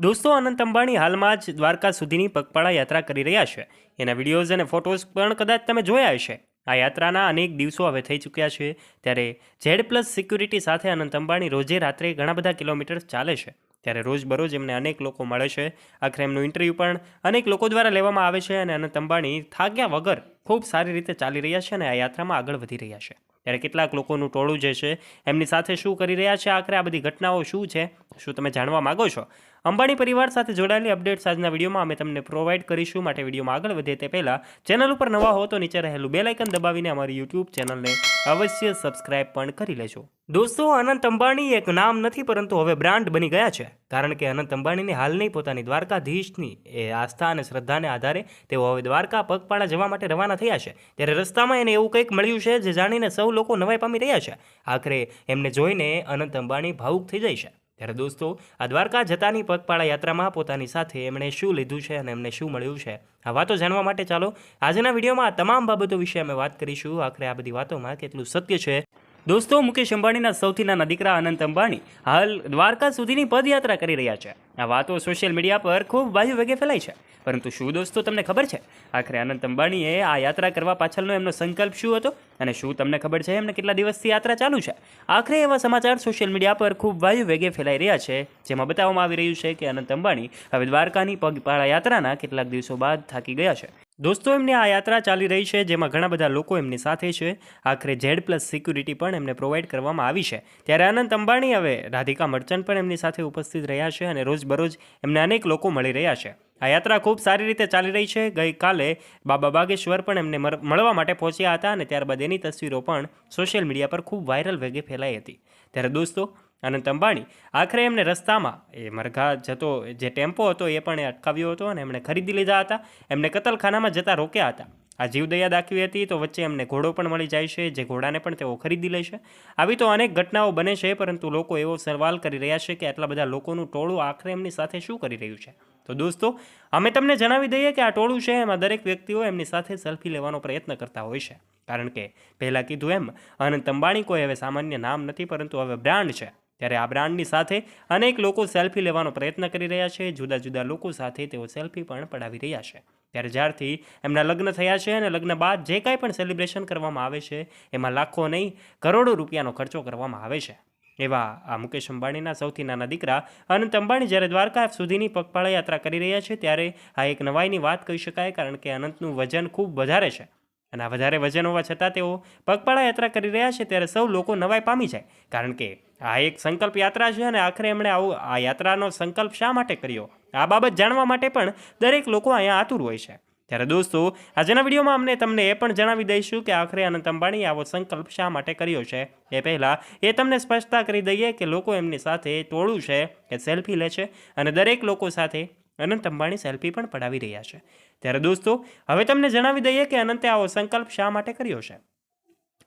દોસ્તો, અનંત અંબાણી હાલમાં જ દ્વારકા સુધીની પગપાળા યાત્રા કરી રહ્યા છે. એના વિડીયોઝ અને ફોટોઝ પણ કદાચ તમે જોયા હશે. આ યાત્રાના અનેક દિવસો હવે થઈ ચૂક્યા છે, ત્યારે ઝેડ પ્લસ સિક્યુરિટી સાથે અનંત અંબાણી રોજે રાત્રે ઘણા બધા કિલોમીટર ચાલે છે. ત્યારે રોજબરોજ એમને અનેક લોકો મળે છે. આખરે એમનું ઇન્ટરવ્યૂ પણ અનેક લોકો દ્વારા લેવામાં આવે છે અને અનંત અંબાણી થાક્યા વગર ખૂબ સારી રીતે ચાલી રહ્યા છે અને આ યાત્રામાં આગળ વધી રહ્યા છે. ત્યારે કેટલાક લોકોનું ટોળું જે છે, એમની સાથે શું કરી રહ્યા છે, આખરે આ બધી ઘટનાઓ શું છે, શું તમે જાણવા માગો છો? અંબાણી પરિવાર સાથે જોડાયેલી અપડેટ્સ આજના વિડીયોમાં અમે તમને પ્રોવાઈડ કરીશું. માટે વિડીયોમાં આગળ વધીએ તે પહેલાં, ચેનલ ઉપર નવા હો તો નીચે રહેલું આઇકન દબાવીને અમારી યુટ્યુબ ચેનલને અવશ્ય સબસ્ક્રાઇબ પણ કરી લેજો. દોસ્તો, અનંત અંબાણી એક નામ નથી, પરંતુ હવે બ્રાન્ડ બની ગયા છે. કારણ કે અનંત અંબાણીની હાલની પોતાની દ્વારકાધીશની એ આસ્થા અને શ્રદ્ધાને આધારે તેઓ હવે દ્વારકા પગપાળા જવા માટે રવાના થયા છે. ત્યારે રસ્તામાં એને એવું કંઈક મળ્યું છે, જે જાણીને સૌ લોકો નવાઈ પામી રહ્યા છે. આખરે એમને જોઈને અનંત અંબાણી ભાવુક થઈ જાય છે. ત્યારે દોસ્તો, આ દ્વારકા જતાની પગપાળા યાત્રામાં પોતાની સાથે એમણે શું લીધું છે અને એમને શું મળ્યું છે, આ વાતો જાણવા માટે ચાલો. આજના વિડીયોમાં તમામ બાબતો વિશે અમે વાત કરીશું. આખરે આ બધી વાતોમાં કેટલું સત્ય છે દોસ્તો, મુકેશ અંબાણીના સૌથી નાના દીકરા અનંત અંબાણી હાલ દ્વારકા સુધીની પદયાત્રા કરી રહ્યા છે. આ વાતો સોશિયલ મીડિયા પર ખૂબ વાયુ વેગે ફેલાય છે. પરંતુ શું દોસ્તો, તમને ખબર છે? આખરે અનંત અંબાણીએ આ યાત્રા કરવા પાછળનો એમનો સંકલ્પ શું હતો? અને શું તમને ખબર છે એમને કેટલા દિવસથી યાત્રા ચાલુ છે? આખરે એવા સમાચાર સોશિયલ મીડિયા પર ખૂબ વાયુ વેગે ફેલાઈ રહ્યા છે, જેમાં બતાવવામાં આવી રહ્યું છે કે અનંત અંબાણી હવે દ્વારકાની પગપાળા યાત્રાના કેટલાક દિવસો બાદ થાકી ગયા છે. દોસ્તો, એમની આ યાત્રા ચાલી રહી છે, જેમાં ઘણા બધા લોકો એમની સાથે છે. આખરે ઝેડ પ્લસ સિક્યુરિટી પણ એમને પ્રોવાઈડ કરવામાં આવી છે. ત્યારે અનંત અંબાણી હવે રાધિકા મર્ચન્ટ પણ એમની સાથે ઉપસ્થિત રહ્યા છે અને રોજબરોજ એમને અનેક લોકો મળી રહ્યા છે. આ યાત્રા ખૂબ સારી રીતે ચાલી રહી છે. ગઈકાલે બાબા બાગેશ્વર પણ એમને મળવા માટે પહોંચ્યા હતા અને ત્યારબાદ એની તસવીરો પણ સોશિયલ મીડિયા પર ખૂબ વાયરલ વેગે ફેલાઈ હતી. ત્યારે દોસ્તો અનંત અંબાણી. આખરે એમને રસ્તામાં એ મરઘા જતો, જે ટેમ્પો હતો એ પણ એ અટકાવ્યો હતો અને એમણે ખરીદી લીધા હતા. એમને કતલખાનામાં જતા રોક્યા હતા. આ જીવદયા દાખવી હતી તો વચ્ચે એમને ઘોડો પણ મળી જાય છે, જે ઘોડાને પણ તેઓ ખરીદી લે છે. આવી તો અનેક ઘટનાઓ બને છે, પરંતુ લોકો એવો સવાલ કરી રહ્યા છે કે આટલા બધા લોકોનું ટોળું આખરે એમની સાથે શું કરી રહ્યું છે? તો દોસ્તો, અમે તમને જણાવી દઈએ કે આ ટોળું છે, એમાં દરેક વ્યક્તિઓ એમની સાથે સેલ્ફી લેવાનો પ્રયત્ન કરતા હોય છે. કારણ કે પહેલાં કીધું એમ, અનંત અંબાણી કોઈ હવે સામાન્ય નામ નથી, પરંતુ હવે બ્રાન્ડ છે. ત્યારે આ બ્રાન્ડની સાથે અનેક લોકો સેલ્ફી લેવાનો પ્રયત્ન કરી રહ્યા છે. જુદા જુદા લોકો સાથે તેઓ સેલ્ફી પણ પડાવી રહ્યા છે. ત્યારે જ્યારથી એમના લગ્ન થયા છે અને લગ્ન બાદ જે કાંઈ પણ સેલિબ્રેશન કરવામાં આવે છે, એમાં લાખો નહીં, કરોડો રૂપિયાનો ખર્ચો કરવામાં આવે છે. એવા આ મુકેશ અંબાણીના સૌથી નાના દીકરા અનંત અંબાણી જ્યારે દ્વારકા સુધીની પગપાળા યાત્રા કરી રહ્યા છે, ત્યારે આ એક નવાઈની વાત કહી શકાય કારણ કે અનંતનું વજન ખૂબ વધારે છે. અને આ વધારે વજન હોવા છતાં તેઓ પગપાળા યાત્રા કરી રહ્યા છે ત્યારે સૌ લોકો નવાઈ પામી જાય, કારણ કે આ એક સંકલ્પ યાત્રા છે અને આખરે એમણે આવું આ યાત્રાનો સંકલ્પ શા માટે કર્યો? આ બાબત જાણવા માટે પણ દરેક લોકો અહીંયા આતુર હોય છે. ત્યારે દોસ્તો, આજના વિડીયોમાં અમને તમને એ પણ જણાવી દઈશું કે આખરે અનંત અંબાણીએ આવો સંકલ્પ શા માટે કર્યો છે. એ પહેલાં એ તમને સ્પષ્ટતા કરી દઈએ કે લોકો એમની સાથે ટોળું છે એ સેલ્ફી લે છે અને દરેક લોકો સાથે અનંત અંબાણી સેલ્ફી પણ પડાવી રહ્યા છે. ત્યારે દોસ્તો, હવે તમને જણાવી દઈએ કે અનંતે આવો સંકલ્પ શા માટે કર્યો છે?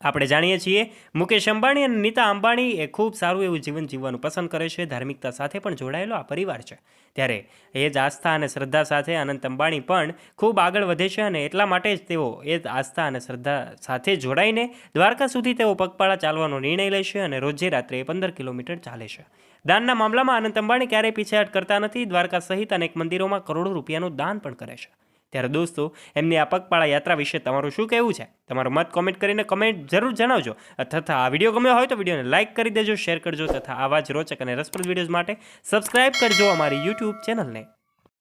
આપણે જાણીએ છીએ, મુકેશ અંબાણી અને નીતા અંબાણી એ ખૂબ સારું એવું જીવન જીવવાનું પસંદ કરે છે, ધાર્મિકતા સાથે પણ જોડાયેલો આ પરિવાર છે. ત્યારે એ જ આસ્થા અને શ્રદ્ધા સાથે અનંત અંબાણી પણ ખૂબ આગળ વધે છે અને એટલા માટે જ તેઓ એ જ આસ્થા અને શ્રદ્ધા સાથે જોડાઈને દ્વારકા સુધી તેઓ પગપાળા ચાલવાનો નિર્ણય લે છે અને રોજે રાત્રે પંદર કિલોમીટર ચાલે છે. દાનના મામલામાં અનંત અંબાણી ક્યારેય પીછેહટ કરતા નથી, દ્વારકા સહિત અનેક મંદિરોમાં કરોડો રૂપિયાનું દાન પણ કરે છે. ત્યારે દોસ્તો, એમની આ પગપાળા યાત્રા વિશે તમારું શું કહેવું છે? તમારું મત કોમેન્ટ કરીને કમેન્ટ જરૂર જણાવજો. તથા આ વીડિયો ગમ્યો હોય તો વિડીયોને લાઇક કરી દેજો શેર કરજો તથા આવા જ રોચક અને રસપ્રદ વિડીયોઝ માટે સબસ્ક્રાઇબ કરજો અમારી યુટ્યુબ ચેનલને